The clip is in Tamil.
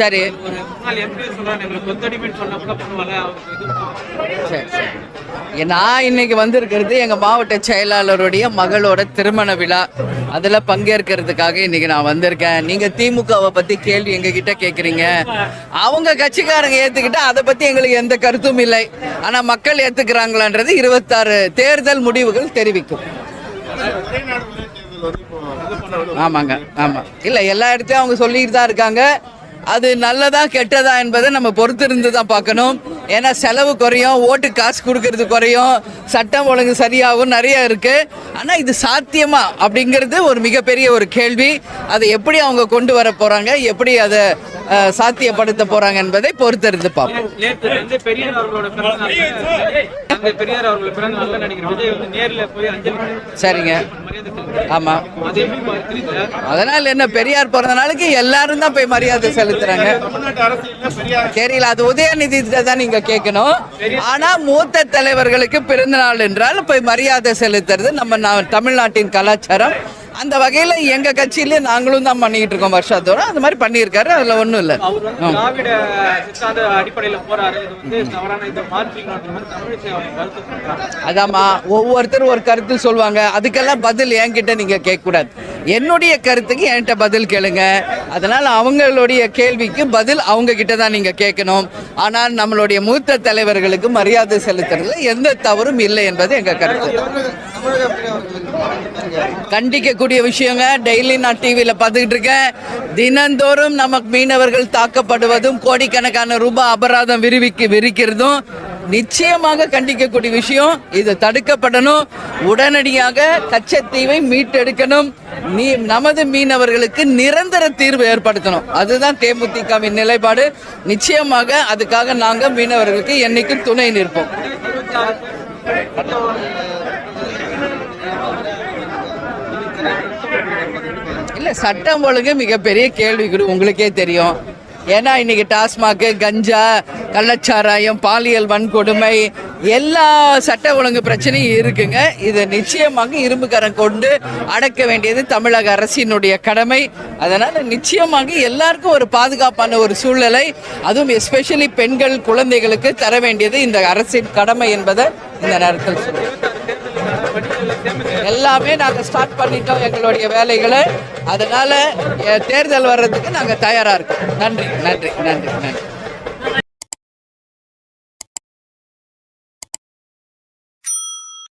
சரி. சரி நான் இன்னைக்கு வந்திருக்கிறது எங்க மாவட்ட செயலாளருடைய மகளோட திருமண விழா. அதுல பங்கேற்கிறதுக்காக இன்னைக்கு நான் வந்திருக்கேன். நீங்க திமுகவை பத்தி கேள்வி எங்க கிட்ட கேக்குறீங்க? அவங்க கட்சிக்காரங்க ஏத்துக்கிட்டா அதை பத்தி எங்களுக்கு எந்த கருத்தும் இல்லை. ஆனா மக்கள் ஏத்துக்கிறாங்களான்றது இருபத்தாறு தேர்தல் முடிவுகள் தெரிவிக்கும். ஆமாங்க ஆமா. இல்ல எல்லா இடத்தையும் அவங்க சொல்லிட்டு தான் இருக்காங்க. அது நல்லதா கெட்டதா என்பதை நம்ம பொறுத்திருந்து தான் பார்க்கணும். ஏன்னா செலவு குறையும் ஓட்டு காசு கொடுக்கறது குறையும் சட்டம் ஒழுங்கு சரியாகும் நிறைய இருக்கு. ஆனா இது சாத்தியமா அப்படிங்கிறது ஒரு மிகப்பெரிய ஒரு கேள்வி. அதை எப்படி அவங்க கொண்டு வர போறாங்க எப்படி அதை சாத்தியப்படுத்த போறாங்க என்பதை பொறுத்திருந்து பார்ப்போம். சரிங்க. ஆமா. அதனால என்ன பெரியார் பிறந்த நாளுக்கு எல்லாரும் தான் போய் மரியாதை செலுத்துறாங்க. தெரியல அது உதயநிதி தான் நீங்க கேட்கணும் ஆனா மூத்த தலைவர்களுக்கு பிறந்த நாள் என்றால் போய் மரியாதை செலுத்துறது நம்ம தமிழ்நாட்டின் கலாச்சாரம். அந்த வகையில எங்க கட்சியில நாங்களும் தான் பண்ணிட்டு இருக்கோம் வருஷத்தோறும் அந்த மாதிரி பண்ணியிருக்காரு அதுல ஒண்ணும் இல்ல. அதாம்மா ஒவ்வொருத்தரும் ஒரு கருத்து சொல்லுவாங்க அதுக்கெல்லாம் பதில் என்கிட்ட நீங்க கேட்கக்கூடாது. என்னுடைய கருத்துக்கு என்கிட்ட பதில் கேளுங்க. அதனால் அவங்களுடைய கேள்விக்கு பதில் அவங்க கிட்ட தான் நீங்கள் கேட்கணும். ஆனால் நம்மளுடைய மூத்த தலைவர்களுக்கு மரியாதை செலுத்துறதுல எந்த தவறும் இல்லை என்பது எங்கள் கருத்து. கண்டிக்கக்கூடிய விஷயங்க. டெய்லி நான் டிவியில் பார்த்துக்கிட்டு இருக்கேன். தினந்தோறும் நமக்கு மீனவர்கள் தாக்கப்படுவதும் கோடிக்கணக்கான ரூபாய் அபராதம் விரிவிக்கு விரிக்கிறதும் நிச்சயமாக கண்டிக்கக்கூடிய விஷயம். இது தடுக்கப்படணும். உடனடியாக கச்சத்தீவை மீட்டெடுக்கணும். நீ நமது மீனவர்களுக்கு நிரந்தர தீர்வு ஏற்படுத்தணும். அதுதான் தேமுதிகவின் நிலைப்பாடு. நிச்சயமாக அதுக்காக நாங்கள் மீனவர்களுக்கு என்னைக்கும் துணை நிற்போம். இல்ல சட்டம் ஒழுங்கு மிகப்பெரிய கேள்விக்குறி. உங்களுக்கே தெரியும். ஏன்னா இன்னைக்கு டாஸ்மாக்கு கஞ்சா கள்ளச்சாராயம் பாலியல் வன்கொடுமை எல்லா சட்ட ஒழுங்கு பிரச்சனையும் இருக்குங்க. இதை நிச்சயமாக இரும்புக்கரம் கொண்டு அடக்க வேண்டியது தமிழக அரசினுடைய கடமை. அதனால் நிச்சயமாக எல்லாருக்கும் ஒரு பாதுகாப்பான ஒரு சூழ்நிலை. அதுவும் எஸ்பெஷலி பெண்கள் குழந்தைகளுக்கு தர வேண்டியது இந்த அரசின் கடமை என்பதை இந்த நேரத்தில் சொல்லுவேன் எல்லாமே நாங்கள் ஸ்டார்ட் பண்ணிட்டோம் எங்களுடைய வேலைகளை. அதனால தேர்தல் வர்றதுக்கு நாங்கள் தயாராக இருக்கோம். நன்றி நன்றி நன்றி நன்றி.